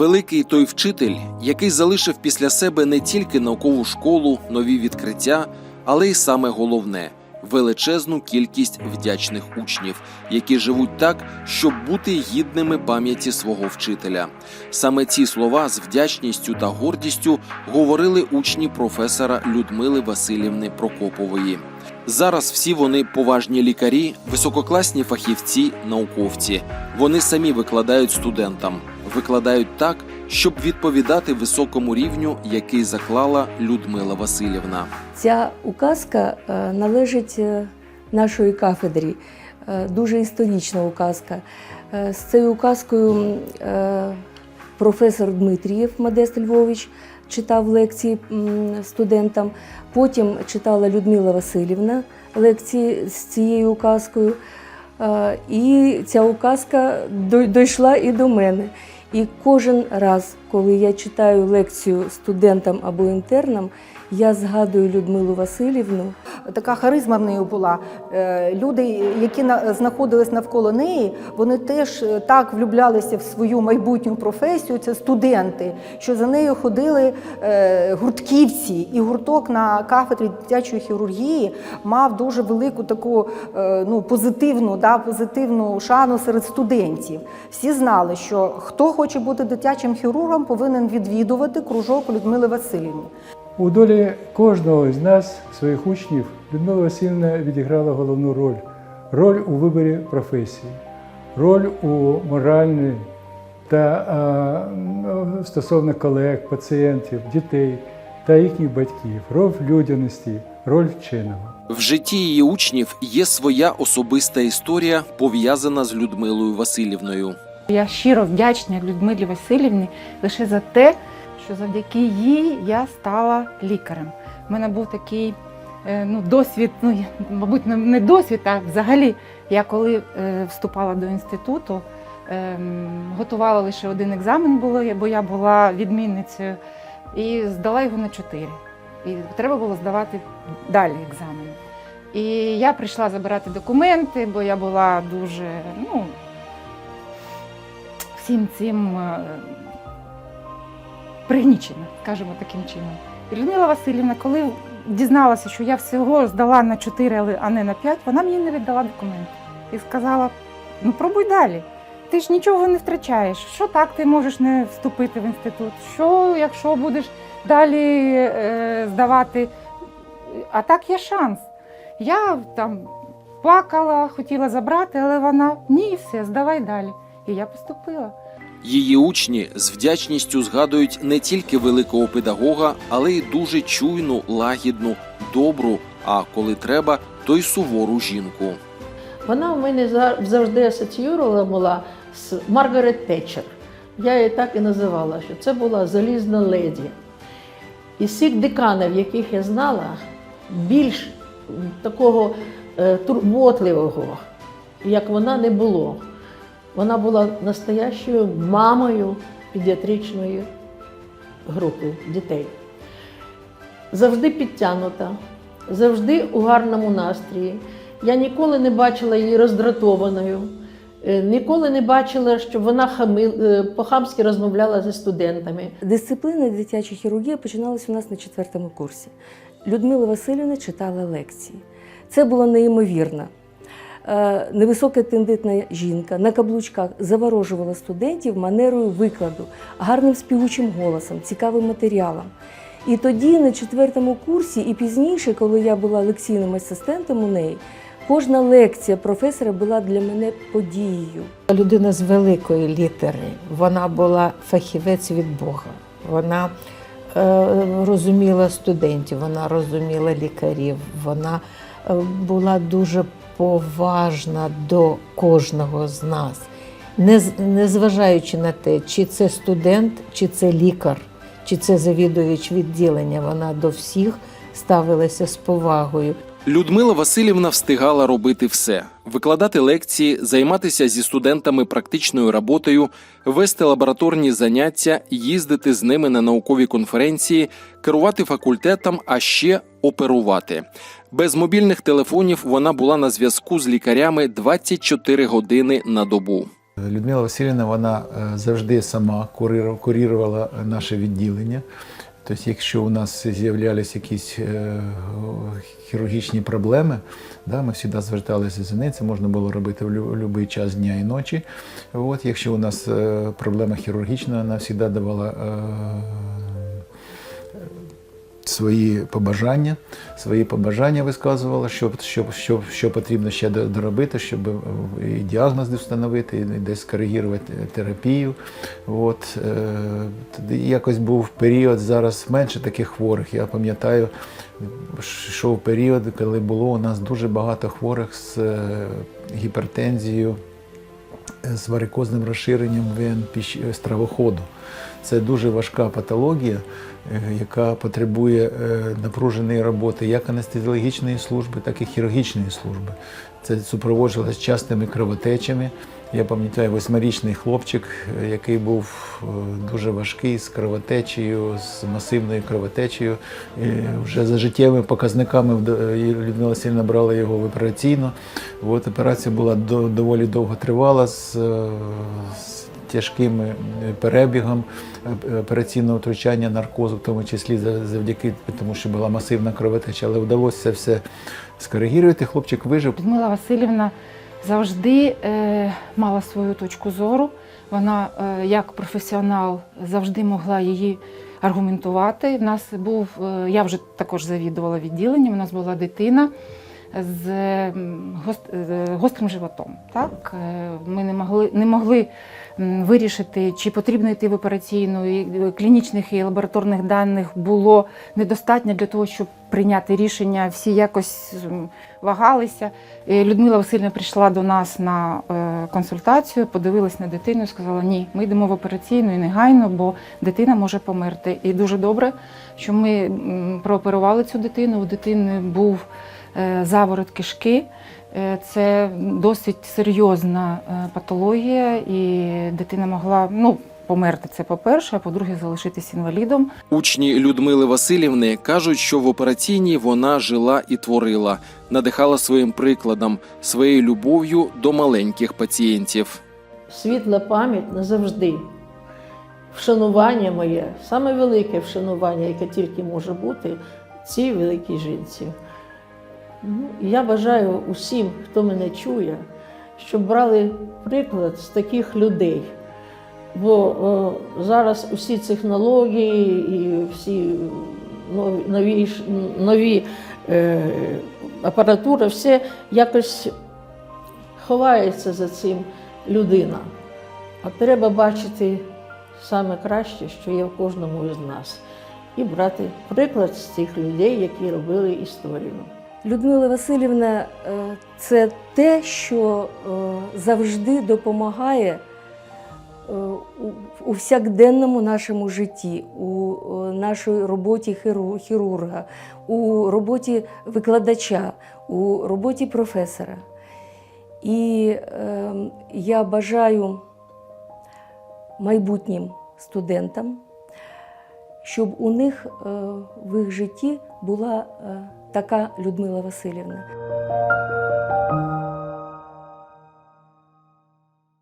Великий той вчитель, який залишив після себе не тільки наукову школу, нові відкриття, але й саме головне величезну кількість вдячних учнів, які живуть так, щоб бути гідними пам'яті свого вчителя. Саме ці слова з вдячністю та гордістю говорили учні професора Людмили Васильівни Прокопової. Зараз всі вони поважні лікарі, висококласні фахівці, науковці. Вони самі викладають студентам, викладають так, щоб відповідати високому рівню, який заклала Людмила Васильівна. Ця указка е, належить е, нашої кафедрі, Е, дуже історична указка. З цією указкою професор Дмитрієв Модест Львович читав лекції студентам. Потім читала Людмила Васильівна лекції з цією указкою. І ця указка дійшла і до мене. І кожен раз, коли я читаю лекцію студентам або інтернам, я згадую Людмилу Васильівну. Така харизма в неї була. Е, Люди, які на- знаходились навколо неї, вони теж е, так влюблялися в свою майбутню професію. Це студенти, що за нею ходили е, гуртківці, і гурток на кафедрі дитячої хірургії мав дуже велику таку ну, позитивну, да, позитивну шану серед студентів. Всі знали, що хто хоче бути дитячим хірургом, повинен відвідувати кружок Людмили Васильівни. У долі кожного з нас, своїх учнів, Людмила Васильівна відіграла головну роль роль у виборі професії, роль у моральній та а, ну, стосовно колег, пацієнтів, дітей та їхніх батьків, роль людяності, роль вченого. В житті її учнів є своя особиста історія, пов'язана з Людмилою Васильівною. Я щиро вдячна Людмилі Васильівні лише за те, що завдяки їй я стала лікарем. У мене був такий е, ну, досвід, ну, мабуть, не- досвід, а взагалі, я коли е, вступала до інституту, ем, готувала лише один екзамен, було, бо я була відмінницею, і здала його на чотири. І треба було здавати далі екзамен. І я прийшла забирати документи, бо я була дуже, ну, всім цим е, пригнічена, скажімо таким чином. І Людмила Васильівна, коли дізналася, що я всього здала на 4, а не на 5, вона мені не віддала документи. І сказала: ну пробуй далі. Ти ж нічого не втрачаєш. Що так ти можеш не вступити в інститут? Що, якщо будеш далі е, здавати? А так є шанс. Я там плакала, хотіла забрати, але вона ні, все, здавай далі. І я поступила. Її учні з вдячністю згадують не тільки великого педагога, але й дуже чуйну, лагідну, добру, а коли треба, то й сувору жінку. Вона в мене завжди асоціювала була з Маргарет Тетчер. Я її так і називала, що це була залізна леді. І всіх деканів, яких я знала, більш такого е, турботливого, як вона, не було. Вона була настоящою мамою педіатричної групи дітей. Завжди підтягнута, завжди у гарному настрої. Я ніколи не бачила її роздратованою, е, ніколи не бачила, щоб вона е, по-хамськи розмовляла зі студентами. Дисципліна дитяча хірургія починалась у нас на четвертому курсі. Людмила Васильівна читала лекції. Це було неймовірно. Е, Невисока тендитна жінка на каблучках заворожувала студентів манерою викладу, гарним співучим голосом, цікавим матеріалом. І тоді, на четвертому курсі, і пізніше, коли я була лекційним асистентом у неї, кожна лекція професора була для мене подією. Людина з великої літери. Вона була фахівець від Бога. Вона е, розуміла студентів, вона розуміла лікарів, вона е, була дуже поважна до кожного з нас, незважаючи на те, чи це студент, чи це лікар, чи це завідувач відділення. Вона до всіх ставилася з повагою. Людмила Васильівна встигала робити все: викладати лекції, займатися зі студентами практичною роботою, вести лабораторні заняття, їздити з ними на наукові конференції, керувати факультетом, а ще оперувати. Без мобільних телефонів вона була на зв'язку з лікарями 24 години на добу. Людмила Васильівна вона е, завжди сама куриру- курірувала наше відділення. Тобто, якщо у нас з'являлися якісь е, хірургічні проблеми, да, ми завжди зверталися за нею. Це можна було робити в будь-який час дня і ночі. От, якщо у нас е, проблема хірургічна, вона завжди давала е, свої побажання, свої побажання висказувала, що, що, що, що потрібно ще доробити, щоб е, і діагноз встановити, і десь скоригувати терапію. От, е, якось був період, зараз менше таких хворих. Я пам'ятаю, йшов період, коли було у нас дуже багато хворих з е, гіпертензією, з варикозним розширенням вен піщ- стравоходу. Це дуже важка патологія, е, яка потребує е, напруженої роботи як анестезіологічної служби, так і хірургічної служби. Це супроводжувалося частими кровотечами. Я пам'ятаю восьмирічний хлопчик, е, який був е, дуже важкий з кровотечею, з масивною кровотечею. І вже за життєвими показниками вд- Людмила Васильівна брала його в операційну. От операція була доволі довго тривала з, е, з тяжким е, перебігом е, операційного втручання наркозу, в тому числі за- завдяки тому, що була масивна кровотеча, але вдалося все скоригувати. Хлопчик вижив. Людмила Васильівна завжди е, мала свою точку зору. Вона, е, як професіонал, завжди могла її аргументувати. В нас був, е, я вже також завідувала відділенням, у нас була дитина з гост- е, гострим животом. Так? Е, Ми не могли, не могли вирішити, чи потрібно йти в операційну. І е, клінічних і лабораторних даних було недостатньо для того, щоб прийняти рішення. Всі якось вагалися. І Людмила Васильівна прийшла до нас на е, консультацію, подивилась на дитину і сказала: ні, ми йдемо в операційну і негайно, бо дитина може померти. І дуже добре, що ми прооперували цю дитину. У дитини був е, заворот кишки. Е, Це досить серйозна е, патологія, і дитина могла ну, померти це по-перше, а по-друге, залишитись інвалідом. Учні Людмили Васильівни кажуть, що в операційній вона жила і творила, надихала своїм прикладом, своєю любов'ю до маленьких пацієнтів. світла пам'ять назавжди. Вшанування моє, саме велике вшанування, яке тільки може бути цій великій жінці. Ну, Я бажаю усім, хто мене чує, щоб брали приклад з таких людей. Бо о, зараз усі технології і всі нові, нові, нові е, апаратура, все якось ховається за цим людина. А треба бачити саме краще, що є в кожному із нас, і брати приклад з цих людей, які робили історію. Людмила Васильівна е, це те, що е, завжди допомагає е, у- всякденному нашому житті, у нашій роботі хірурга, у роботі викладача, у роботі професора. І я бажаю майбутнім студентам, щоб у них в їх житті була така Людмила Васильівна.